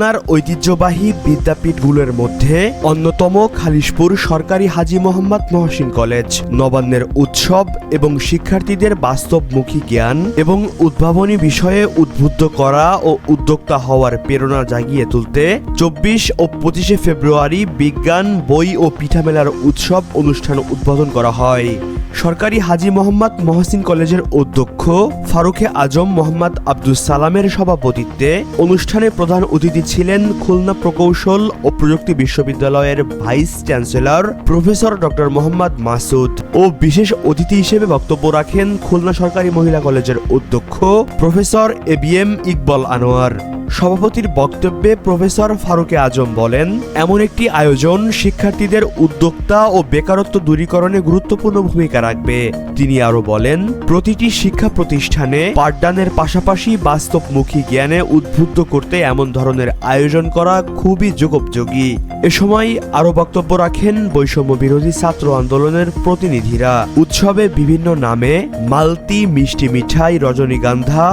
খুলনার ঐতিহ্যবাহী বিদ্যাপীঠগুলোর মধ্যে অন্যতম খালিশপুর সরকারি হাজী মোহাম্মদ মহসিন কলেজ, নবান্নের উৎসব এবং শিক্ষার্থীদের বাস্তবমুখী জ্ঞান এবং উদ্ভাবনী বিষয়ে উদ্বুদ্ধ করা ও উদ্যোক্তা হওয়ার প্রেরণা জাগিয়ে তুলতে চব্বিশ ও পঁচিশে ফেব্রুয়ারি বিজ্ঞান, বই ও পিঠামেলার উৎসব অনুষ্ঠান উদ্বোধন করা হয়। সরকারি হাজী মোহাম্মদ মহসিন কলেজের অধ্যক্ষ ফারুখে আজম মোহাম্মদ আব্দুল সালামের সভাপতিত্বে অনুষ্ঠানে প্রধান অতিথি ছিলেন খুলনা প্রকৌশল ও প্রযুক্তি বিশ্ববিদ্যালয়ের vice chancellor professor doctor Mohammad Masud ও বিশেষ অতিথি হিসেবে বক্তব্য রাখেন খুলনা সরকারি মহিলা কলেজের অধ্যক্ষ professor A B M Iqbal Anwar. সভাপতির বক্তব্যে প্রফেসর ফারুকে আজম বলেন, এমন একটি আয়োজন শিক্ষার্থীদের উদ্যোক্তা ও বেকারত্ব দূরীকরণে গুরুত্বপূর্ণ ভূমিকা রাখবে। তিনি আরও বলেন, প্রতিটি শিক্ষা প্রতিষ্ঠানে পাঠদানের পাশাপাশি বাস্তবমুখী জ্ঞানে উদ্বুদ্ধ করতে এমন ধরনের আয়োজন করা খুবই যুগোপযোগী। এ সময় আরও বক্তব্য রাখেন বৈষম্য বিরোধী ছাত্র আন্দোলনের প্রতিনিধিরা। উৎসবে বিভিন্ন নামে মালতি, মিষ্টি মিঠাই, রজনীগন্ধা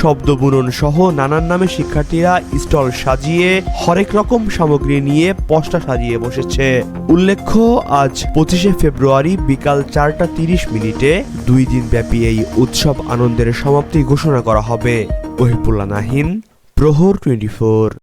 শব্দ বুনন সহ নানান নামে শিক্ষার্থীরা স্টল সাজিয়ে হরেক রকম সামগ্রী নিয়ে পশটা সাজিয়ে বসেছে। উল্লেখ্য, আজ পঁচিশে ফেব্রুয়ারি বিকাল চারটা তিরিশ মিনিটে দুই দিন ব্যাপী এই উৎসব আনন্দের সমাপ্তি ঘোষণা করা হবে। ওহিবুল্লাহ নাহিন, প্রহর টোয়েন্টি ফোর।